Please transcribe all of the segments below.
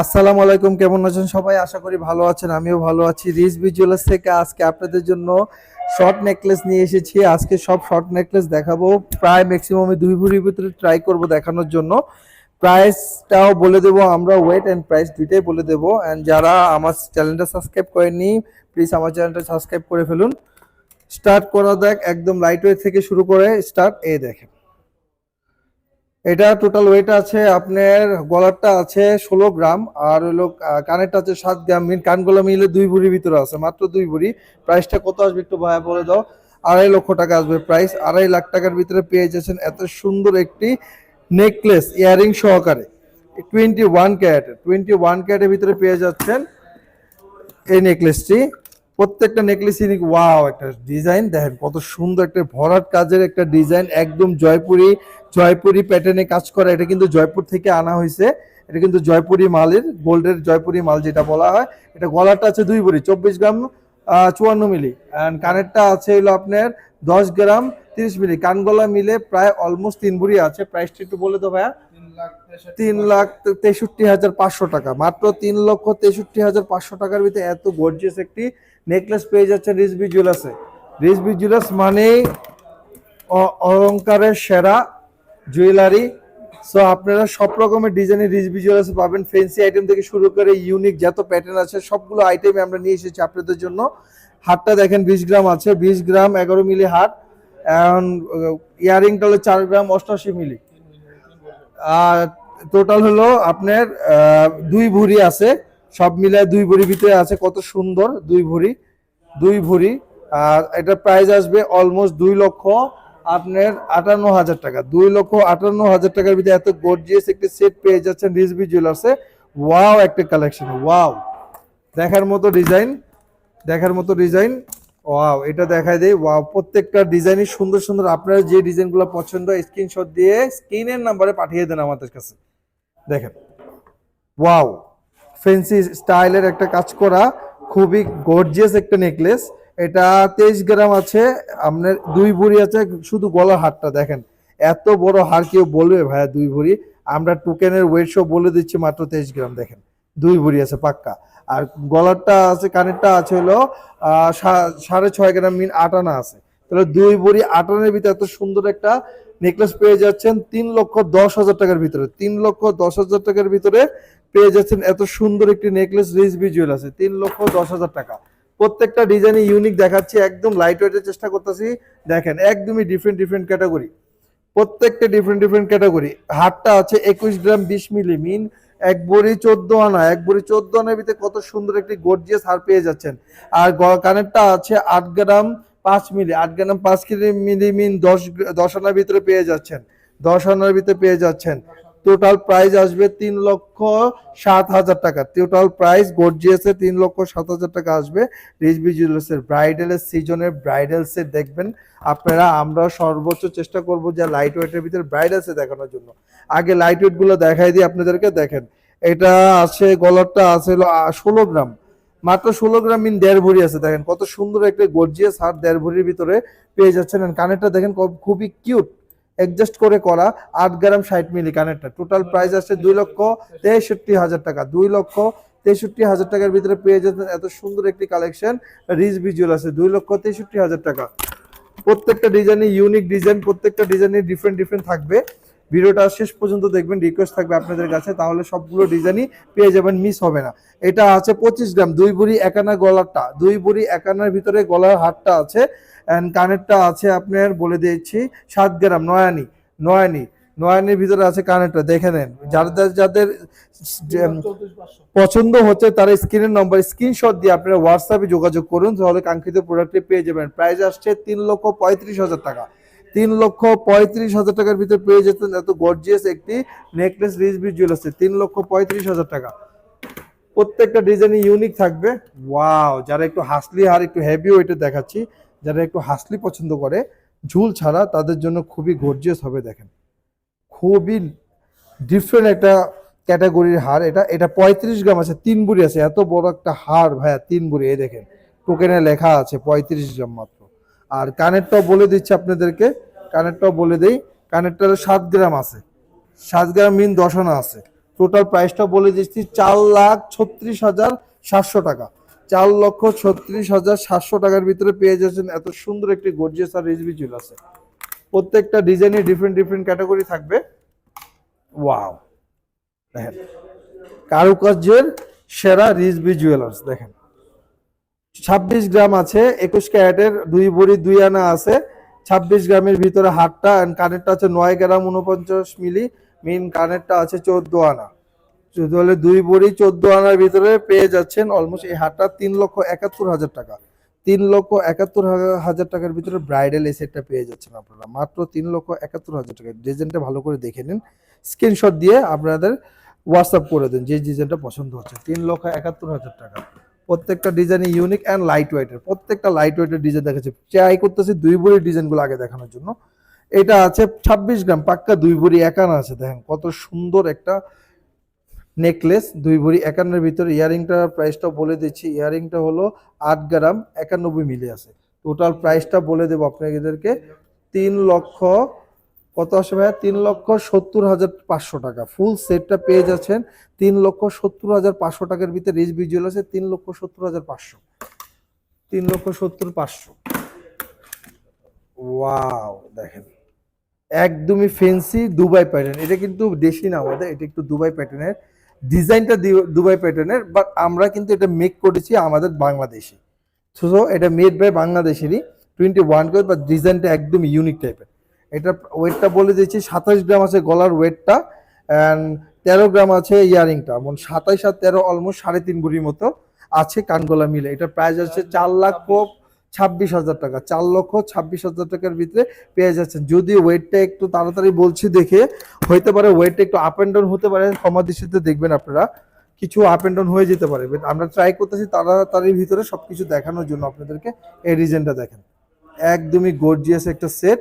আসসালামু আলাইকুম, কেমন আছেন সবাই? আশা করি ভালো আছেন, আমিও ভালো আছি। রিস ভিজুয়ালস থেকে আজকে আপনাদের জন্য শর্ট নেকলেস নিয়ে এসেছি। আজকে সব শর্ট নেকলেস দেখাবো। প্রায় ম্যাক্সিমাম দুই ভরির ভিতরে ট্রাই করব দেখানোর জন্য। প্রাইসটাও বলে দেবো, আমরা ওয়েট অ্যান্ড প্রাইস দুইটাই বলে দেবো। অ্যান্ড যারা আমার চ্যানেলটা সাবস্ক্রাইব করেননি প্লিজ আমার চ্যানেলটা সাবস্ক্রাইব করে ফেলুন। স্টার্ট করা দেখ, একদম লাইট ওয়েট থেকে শুরু করে স্টার্ট এ দেখেন। এটা টোটাল ওয়েট আছে আপনার গলারটা আছে ষোলো গ্রাম, আর হলো কানেরটা আছে সাত গ্রাম। মিন কানগুলো মিলে দুই ভরির ভিতরে আছে, মাত্র দুই ভরি। প্রাইসটা কত আসবে একটু ভাইয়া বলে দাও। আড়াই লক্ষ টাকা আসবে প্রাইস আড়াই লাখ টাকার ভিতরে পেয়ে যাচ্ছেন এত সুন্দর একটি নেকলেস ইয়ারিং সহকারে। Twenty one carat twenty one ক্যারেটের ভিতরে পেয়ে যাচ্ছেন এই নেকলেসটি প্রত্যেকটা নেকলেস ইউনিক ওয়াও একটা ডিজাইন দেখেন কত সুন্দর একটা ভরাট কাজের একটা ডিজাইন একদম জয়পুরি জয়পুরি প্যাটার্নে কাজ করা। এটা কিন্তু জয়পুর থেকে আনা হয়েছে। এটা কিন্তু জয়পুরি মালের, গোল্ডের জয়পুরি মাল যেটা বলা হয়। এটা গলাটা আছে দুই ভরি, চব্বিশ গ্রাম চুয়ান্ন মিলি। অ্যান্ড কানেরটা আছে হলো আপনার দশ গ্রাম, তিরিশ মিলি। কানগলা মিলে প্রায় অলমোস্ট তিন ভরি আছে। প্রাইসটা একটু বলে তো ভাইয়া। তিন লাখ তেষট্টি হাজার পাঁচশো টাকা। মাত্র তিন লক্ষ তেষট্টি হাজার পাঁচশো টাকার ভিতরে এত গর্জিয়াস একটি নেকলেস পেয়ে যাচ্ছে রিসবি জুয়েলার্সে রিসবি জুয়েলার্স মানেই অ- অলংকারের সেরা জুয়েলারি। সো আপনারা সব রকমের ডিজাইনের রিসবি জুয়েলার্স পাবেন। ফেন্সি আইটেম থেকে শুরু করে ইউনিক যত প্যাটার্ন আছে, সবগুলো আইটেম আমরা নিয়ে এসেছি আপনাদের জন্য। হাটটা দেখেন, বিশ গ্রাম আছে। বিশ গ্রাম এগারো মিলি হাট। ইয়ারিংটা হলো চার গ্রাম অষ্টাশি মিলি। আর টোটাল হলো আপনার দুই ভরি আছে। সব মিলায় দুই ভরি ভিতরে আছে, কত সুন্দর, দুই ভরি দুই ভরি। আর এটা প্রাইস আসবে অলমোস্ট দুই লক্ষ আপনার আটান্ন হাজার টাকা। দুই লক্ষ আটান্ন হাজার টাকার ভিতরে এত গর্জিয়াস একটি সেট পেয়ে যাচ্ছেন রিসবি জুয়েলার্সে ওয়াও একটা কালেকশন ওয়াও দেখার মতো ডিজাইন দেখার মতো ডিজাইন ওয়াও এটা দেখায় দেয় ওয়াও প্রত্যেকটা ডিজাইনই সুন্দর সুন্দর। আপনার যে ডিজাইনগুলো পছন্দ স্ক্রিনশট দিয়ে স্ক্রিনের নাম্বারে পাঠিয়ে দেন আমাদের কাছে। দেখেন ওয়াও ফেন্সি স্টাইলের একটা কাজ করা, খুবই গর্জিয়াস একটা নেকলেস এটা তেইশ গ্রাম আছে, আপনার দুই ভরি আছে, শুধু গলার হারটা দেখেন। এত বড় হার কেউ বলবে, ভাইয়া, দুই ভরি? আমরা টোকেনের ওয়েট সব বলে দিচ্ছি মাত্র তেইশ গ্রাম, দেখেন। দুই ভরি আছে, পাক্কা। আর গলারটা আছে, কানেরটা আছে হলো সাড়ে ছয় গ্রাম মিন আটানা আছে। তাহলে দুই ভরি আটানের ভিতরে এত সুন্দর একটা নেকলেস পেয়ে যাচ্ছেন তিন লক্ষ দশ হাজার টাকার ভিতরে। তিন লক্ষ দশ হাজার টাকার ভিতরে পেয়ে যাচ্ছেন এত সুন্দর একটি নেকলেস রিসবি জুয়েল আছে তিন লক্ষ দশ হাজার টাকা। প্রত্যেকটা ডিজাইনে ইউনিক দেখাচ্ছি, একদম লাইট ওয়েটের চেষ্টা করতেছি। দেখেন, একদমই ডিফারেন্ট ডিফারেন্ট ক্যাটাগরি প্রত্যেকটা ডিফারেন্ট ডিফারেন্ট ক্যাটাগরি হাটটা আছে একুশ গ্রাম বিশ মিলি। মিন, এক বড়ি চোদ্দ আনা। এক বড়ি চোদ্দ আনার ভিতরে কত সুন্দর একটি গর্জিয়াস হার পেয়ে যাচ্ছেন। আর কানেরটা আছে আট গ্রাম পাঁচ মিলি, আট গ্রাম পাঁচ মিলি মিন দশ দশ আনার ভিতরে পেয়ে যাচ্ছেন। দশ আনার ভিতরে পেয়ে যাচ্ছেন। টোটাল প্রাইস আসবে তিন লক্ষ সাত হাজার টাকা। টোটাল প্রাইস গর্জিয়াসে তিন লক্ষ সাত হাজার টাকা আসবে। রিজবি জুয়েলার্সের ব্রাইডালের সিজনের ব্রাইডাল সেট দেখবেন। আপনারা, আমরা সর্বোচ্চ চেষ্টা করব যে লাইট ওয়েটের ভিতরে ব্রাইডাল সেট দেখানোর জন্য। আগে লাইট ওয়েটগুলো দেখাই দিই আপনাদেরকে দেখেন। এটা আছে, গলারটা আছে ষোলো গ্রাম। মাত্র ষোলো গ্রাম মিন দেড় ভরি আছে, দেখেন। কত সুন্দর একটা গর্জিয়াস হার দেড় ভরির ভিতরে পেয়ে যাচ্ছেন। কানেরটা দেখেন খুবই কিউট অ্যাডজাস্ট করে করা আট গ্রাম ষাট মিলি কানেরটা। টোটাল প্রাইস আছে দুই লক্ষ তেষট্টি হাজার টাকা। দুই লক্ষ তেষট্টি হাজার টাকার ভিতরে পেয়ে যাচ্ছেন এত সুন্দর একটি কালেকশন রিচ ভিজুয়াল আছে, দুই লক্ষ তেষট্টি হাজার টাকা। প্রত্যেকটা ডিজাইনে ইউনিক ডিজাইন প্রত্যেকটা ডিজাইনে ডিফারেন্ট ডিফারেন্ট থাকবে। ভিডিওটা শেষ পর্যন্ত দেখবেন রিকোয়েস্ট থাকবে আপনাদের কাছে, তাহলে সবগুলো ডিজাইনই পেয়ে যাবেন মিস হবে না। এটা আছে পঁচিশ গ্রাম, দুই বুড়ি একানা গলারটা। দুই বুড়ি একানার ভিতরে গলার হারটা আছে অ্যান্ড কানেরটা আছে আপনার, বলে দিয়েছি, সাত গ্রাম, নয়ানি নয়ানি, নয়ানির ভিতরে আছে কানেরটা, দেখে নেন। যাদের যাদের পছন্দ হচ্ছে, তারা স্ক্রিনের নম্বর স্ক্রিনশট দিয়ে আপনারা হোয়াটসঅ্যাপে যোগাযোগ করুন, তাহলে কাঙ্ক্ষিত প্রোডাক্টটি পেয়ে যাবেন। প্রাইস আসছে তিন লক্ষ পঁয়ত্রিশ হাজার টাকা। তিন লক্ষ পঁয়ত্রিশ হাজার টাকার ভিতরে পেয়ে যেতেন এত গর্জিয়াস একটি নেকলেস রিজবি জুয়েলার্সে তিন লক্ষ পঁয়ত্রিশ হাজার টাকা। প্রত্যেকটা ডিজাইনই ইউনিক থাকবে। ওয়াও যারা একটু হাসলি আর একটু হেভি ওয়েটে দেখাচ্ছি, যারা একটু হাসলি পছন্দ করে, ঝুল ছাড়া তাদের জন্য খুবই গর্জিয়াস হবে দেখেন। খুবই ডিফারেন্ট একটা ক্যাটাগরির হার। এটা এটা পঁয়ত্রিশ গ্রাম আছে, তিন বুড়ি আছে। এত বড় একটা হার ভাইয়া, তিন বুড়ি, এই দেখেন। টোকেনে লেখা আছে পঁয়ত্রিশ গ্রাম মাত্র। আর কানেরটাও বলে দিচ্ছি আপনাদেরকে কানেরটাও বলে দেই। কানেরটা সাত গ্রাম আছে। সাত গ্রাম মিন দশানা আছে। টোটাল প্রাইসটা বলে দিচ্ছি চার লাখ ছত্রিশ হাজার সাতশো টাকা। চার লক্ষ ছত্রিশ হাজার সাতশো টাকার ভিতরে পেয়ে যাচ্ছেন এত সুন্দর একটি গর্জিয়াস আর রিজবি জুয়েলার্সে প্রত্যেকটা ডিজাইনে ডিফারেন্ট ডিফারেন্ট ক্যাটাগরি থাকবে। ওয়াও দেখেন, কারুকার্যের সেরা রিজবি জুয়েলার্স দেখেন। ছাব্বিশ গ্রাম আছে, একুশ ক্যারেটের দুই বড়ি দুই আনা আছে। ছাব্বিশ গ্রামের ভিতরে হাটটা অ্যান্ড কানেরটা আছে নয় গ্রাম উনপঞ্চাশ মিলি মেন কানেরটা আছে চোদ্দ আনা। তাহলে দুই বড়ি চোদ্দ আনার ভিতরে পেয়ে যাচ্ছেন অলমোস্ট এই হাটটা তিন লক্ষ একাত্তর হাজার টাকা। তিন লক্ষ একাত্তর হাজার টাকার ভিতরে ব্রাইডাল এই সেটটা পেয়ে যাচ্ছেন আপনারা। মাত্র তিন লক্ষ একাত্তর হাজার টাকা। ডিজাইনটা ভালো করে দেখে নিন। স্ক্রিনশট দিয়ে আপনাদের হোয়াটসঅ্যাপ করে দিন যে ডিজাইনটা পছন্দ হচ্ছে। তিন লক্ষ একাত্তর হাজার টাকা। প্রত্যেকটা ডিজাইন ইউনিক অ্যান্ড লাইট ওয়েটের প্রত্যেকটা লাইট ওয়েটের ডিজাইন দেখাচ্ছে। ট্রাই করতেছি দুই ভরির ডিজাইনগুলো আগে দেখানোর জন্য। এটা আছে ছাব্বিশ গ্রাম, পাক্কা দুই ভরি একানা আছে। দেখেন কত সুন্দর একটা নেকলেস দুই ভরি একান্নের ভিতরে। ইয়ারিংটা প্রাইসটা বলে দিচ্ছি। ইয়ারিংটা হলো আট গ্রাম একানব্বই মিলি আছে। টোটাল প্রাইসটা বলে দেবো আপনাদেরকে। তিন লক্ষ কত আসে ভাইয়া? তিন লক্ষ সত্তর হাজার পাঁচশো টাকা। ফুল সেটটা পেয়ে যাচ্ছেন তিন লক্ষ সত্তর হাজার পাঁচশো টাকার ভিতরে রিচ ভিজুয়াল আছে তিন লক্ষ সত্তর হাজার পাঁচশো। তিন লক্ষ সত্তর পাঁচশো। ওয়াও দেখেন। একদমই ফেন্সি দুবাই প্যাটার্ন এটা কিন্তু দেশি না আমাদের, এটা একটু দুবাই প্যাটার্নের ডিজাইনটা দুবাই প্যাটার্নের বাট আমরা কিন্তু এটা মেক করেছি আমাদের বাংলাদেশি। সো এটা মেড বাই বাংলাদেশেরই। টোয়েন্টি ওয়ান করে বা ডিজাইনটা একদম ইউনিক টাইপের এটা ওয়েটটা বলে দিচ্ছি, সাতাশ গ্রাম আছে গলার ওয়েটটা অ্যান্ড তেরো গ্রাম আছে ইয়ারিংটা। মানে সাতাইশ আর তেরো অলমোস্ট সাড়ে তিন বুড়ির মতো আছে কানগলা মিলে। এটা প্রাইস আছে চার লক্ষ ছাব্বিশ হাজার টাকা। চার লক্ষ ছাব্বিশ হাজার টাকার ভিতরে পেয়ে যাচ্ছেন। যদি ওয়েটটা একটু তাড়াতাড়ি বলছি দেখে, হইতে পারে ওয়েটটা একটু আপ অ্যান্ড ডাউন হতে পারে ক্ষমা দৃষ্টিতে দেখবেন আপনারা, কিছু আপ অ্যান্ড ডাউন হয়ে যেতে পারে। But আমরা ট্রাই করতেছি তাড়াতাড়ির ভিতরে সব কিছু দেখানোর জন্য আপনাদেরকে এই রিজনটা দেখেন। একদমই গর্জিয়াস একটা সেট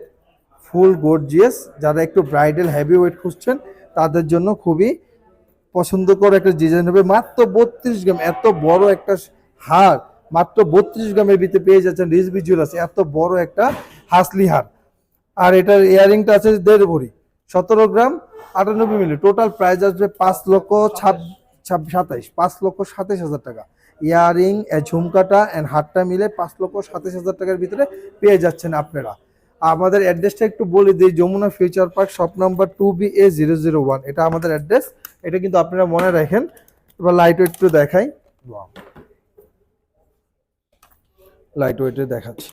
ফুল গর্জিয়াস যারা একটু ব্রাইডাল হেভি ওয়েট খুঁজছেন, তাদের জন্য খুবই পছন্দ করে একটা ডিজাইন হবে। মাত্র বত্রিশ গ্রাম, এত বড় একটা হার, মাত্র বত্রিশ গ্রামের ভিতরে পেয়ে যাচ্ছেন রিজ ভিজুয়াল আছে এত বড় একটা হাসলি হার। আর এটার ইয়ারিংটা আছে দেড় ভরি, সতেরো গ্রাম আটানব্বই মিলি, টোটাল প্রাইস আসবে পাঁচ লক্ষ ছাব সাতাইশ, পাঁচ লক্ষ সাতাইশ হাজার টাকা। ইয়ারিং ঝুমকাটা অ্যান্ড হাটটা মিলে পাঁচ লক্ষ সাতাইশ হাজার টাকার ভিতরে পেয়ে যাচ্ছেন আপনারা। আমাদের অ্যাড্রেসটা একটু বলে দিই, Jamuna future park, shop number two B A zero zero one এটা আমাদের অ্যাড্রেস। এটা কিন্তু আপনারা মনে রাখেন। এবার লাইট একটু দেখাই। লাইট ওয়েটে দেখাচ্ছি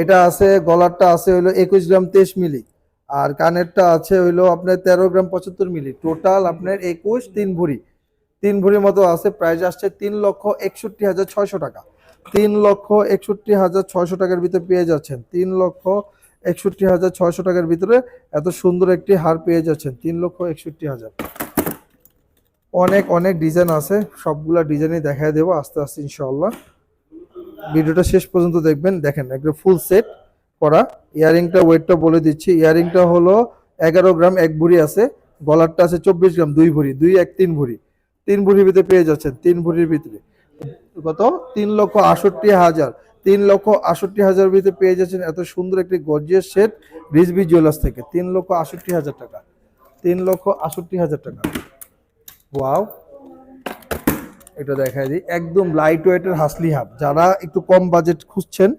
এটা আছে, গলারটা আছে হইল একুশ গ্রাম তেইশ মিলি। আর কানেরটা আছে হইল আপনার তেরো গ্রাম পঁচাত্তর মিলি। টোটাল আপনার একুশ, তিন ভরি। তিন ভরির মতো আছে প্রাইস আসছে তিন লক্ষ একষট্টি হাজার ছয়শো টাকা। তিন লক্ষ একষট্টি হাজার ছয়শো টাকার ভিতরে পেয়ে যাচ্ছেন। তিন লক্ষ একষট্টি হাজার ছয়শো টাকার ভিতরে এত সুন্দর একটি হার পেয়ে যাচ্ছেন। তিন লক্ষ একষট্টি হাজার। অনেক অনেক ডিজাইন আছে। সবগুলা ডিজাইনই দেখায় দেবো আস্তে আস্তে ইনশাল্লাহ ভিডিওটা শেষ পর্যন্ত দেখবেন। দেখেন, একটা ফুল সেট করা। ইয়ারিংটা, ওয়েটটা বলে দিচ্ছি। ইয়ারিংটা হলো এগারো গ্রাম এক ভরি আছে। গলারটা আছে চব্বিশ গ্রাম দুই ভরি। দুই এক তিন ভরি। তিন ভরির ভিতরে পেয়ে যাচ্ছেন। তিন ভরির ভিতরে। কত? তিন লক্ষ আষট্টি হাজার। তিন লক্ষ আষট্টি হাজার ভিতরে পেয়ে যাচ্ছেন এত সুন্দর একটি গর্জিয়াস সেট রিজবি জুয়েলার্স থেকে। তিন লক্ষ আষট্টি হাজার টাকা। তিন লক্ষ আষট্টি হাজার টাকা। ওয়াও। এটা দেখাই দিই। একদম লাইট ওয়েটের হাসলি হাব যারা একটু কম বাজেট খুঁজছেন,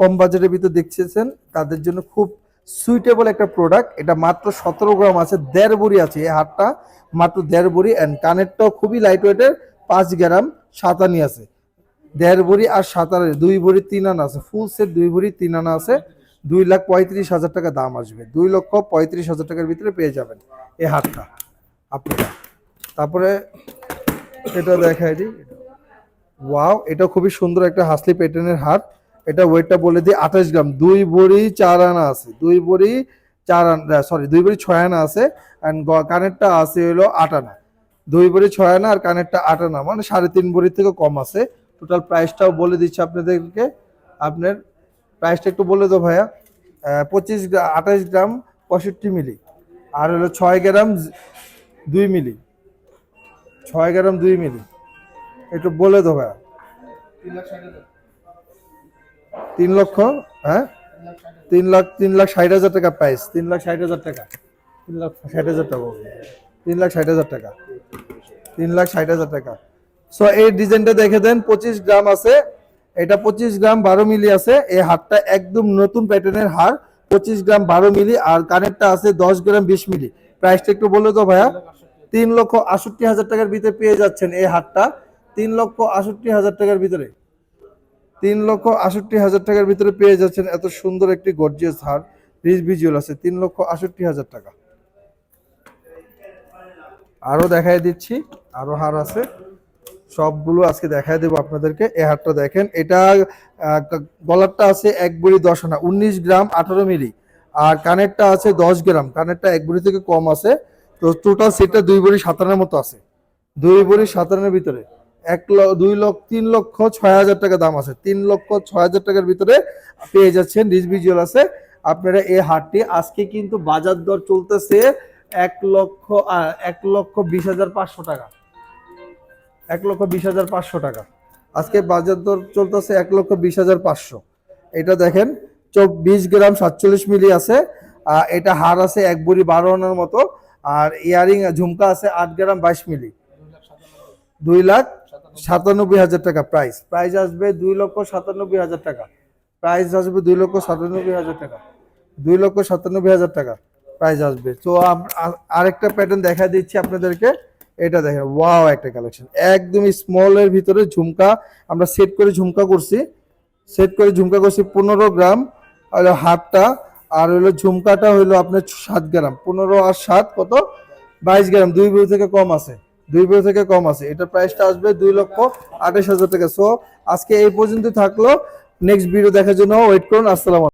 কম বাজেটের ভিতর দেখছেন, তাদের জন্য খুব সুইটেবল একটা প্রোডাক্ট এটা মাত্র সতেরো গ্রাম আছে, দেড় বড়ি আছে এই হারটা মাত্র দেড় বড়ি অ্যান্ড কানেরটাও খুবই লাইট ওয়েটের পাঁচ গ্রাম সাতানি আছে। দেড় ভরি আর সাতারে দুই ভরি তিন আনা আছে ফুল সেট দুই ভরি তিন আনা আছে, দুই লাখ পঁয়ত্রিশ হাজার টাকা দাম আসবে, দুই লক্ষ পঁয়ত্রিশ হাজার টাকার ভিতরে পেয়ে যাবেন এই হাতটা আপনারা। তারপরে এটা দেখাই দিই, ওয়াও, এটা খুবই সুন্দর একটা হাসলি প্যাটার্নের হাত এটা ওয়েটটা বলে দিই আঠাশ গ্রাম, দুই বড়ি চার আনা আছে, দুই বড়ি চার আনা সরি দুই বড়ি ছয় আনা আছে অ্যান্ড কানেরটা আছে হলো আট আনা, দুই বড়ি ছয় আনা আর কানেরটা আট আনা মানে সাড়ে তিন বড়ির থেকে কম আছে। টোটাল প্রাইসটাও বলে দিচ্ছি আপনাদেরকে। আপনার প্রাইসটা একটু বলে দেবো ভাইয়া। পঁচিশ আঠাশ গ্রাম পঁয়ষট্টি মিলি। আর হলো ছয় গ্রাম দুই মিলি। ছয় গ্রাম দুই মিলি। একটু বলে দেবো ভাইয়া। তিন লক্ষ হ্যাঁ? তিন লাখ তিন লাখ ষাট হাজার টাকা প্রাইস তিন লাখ ষাট হাজার টাকা। তিন লাখ ষাট হাজার টাকা তিন লাখ ষাট হাজার টাকা। তিন লাখ ষাট হাজার টাকা। সো এই ডিজাইনটা দেখে দেন, পঁচিশ গ্রাম আছে। এটা পঁচিশ গ্রাম বারো মিলি আছে। এই হারটা একদম নতুন প্যাটার্নের হার, পঁচিশ গ্রাম বারো মিলি। আর কানেরটা আছে দশ গ্রাম বিশ মিলি। প্রাইসটা একটু বলে তো ভাইয়া। তিন লক্ষ আষট্টি হাজার টাকার ভিতরে পেয়ে যাচ্ছেন এই হারটা। তিন লক্ষ আষট্টি হাজার টাকার ভিতরে। তিন লক্ষ আষট্টি হাজার টাকার ভিতরে পেয়ে যাচ্ছেন এত সুন্দর একটি গর্জিয়াস হার। রিচ ভিজুয়াল আছে। তিন লক্ষ আষট্টি হাজার টাকা। আরও দেখাই দিচ্ছি। আরও হার আছে। সবগুলো আজকে দেখাই দেবো আপনাদেরকে। এ হারটা দেখেন, এটা গলারটা আছে এক বড়ি দশ আনা, উনিশ গ্রাম আঠারো মিলি। আর কানেরটা আছে দশ গ্রাম, কানেরটা এক বড়ি থেকে কম আছে। তো টোটাল সেটটা দুই বড়ি সাতানের মতো আছে। দুই বড়ি সাতানের ভিতরে। এক দুই লক্ষ, তিন লক্ষ ছয় হাজার টাকা দাম আছে। তিন লক্ষ ছয় হাজার টাকার ভিতরে পেয়ে যাচ্ছেন রিচ ভিজুয়াল আছে। আপনারা এই হাটটি আজকে কিন্তু বাজার দর চলতেছে এক লক্ষ এক লক্ষ বিশ হাজার পাঁচশো টাকা। এক লক্ষ বিশ হাজার পাঁচশো টাকা। আজকে বাজার দর চলতেছে এক লক্ষ বিশ হাজার পাঁচশো। এটা দেখেন চব্বিশ গ্রাম সাতচল্লিশ মিলি আছে এটা হার আছে এক বুড়ি বারো আনার মতো, আর ইয়ারিং ঝুমকা আছে আট গ্রাম বাইশ মিলি। দুই লাখ সাতানব্বই হাজার টাকা প্রাইস প্রাইস আসবে দুই লক্ষ সাতানব্বই হাজার টাকা। প্রাইস আসবে দুই লক্ষ সাতানব্বই হাজার টাকা। দুই লক্ষ সাতানব্বই হাজার টাকা প্রাইস আসবে। তো আরেকটা প্যাটার্ন দেখা দিচ্ছি আপনাদেরকে। এটা দেখেন ওয়াও একটা কালেকশন একদমই স্মলের ভিতরে ঝুমকা, আমরা সেট করে ঝুমকা করছি। সেট করে ঝুমকা করছি পনেরো গ্রাম হলো হাতটা, আর হলো ঝুমকাটা হলো আপনার সাত গ্রাম। পনেরো আর সাত কত? বাইশ গ্রাম, দুই বই থেকে কম আছে, দুই বই থেকে কম আছে। এটা প্রাইসটা আসবে দুই লক্ষ আঠাশ হাজার টাকা। সো আজকে এই পর্যন্ত থাকল। নেক্সট ভিডিও দেখার জন্য ওয়েট করুন। আসসালাম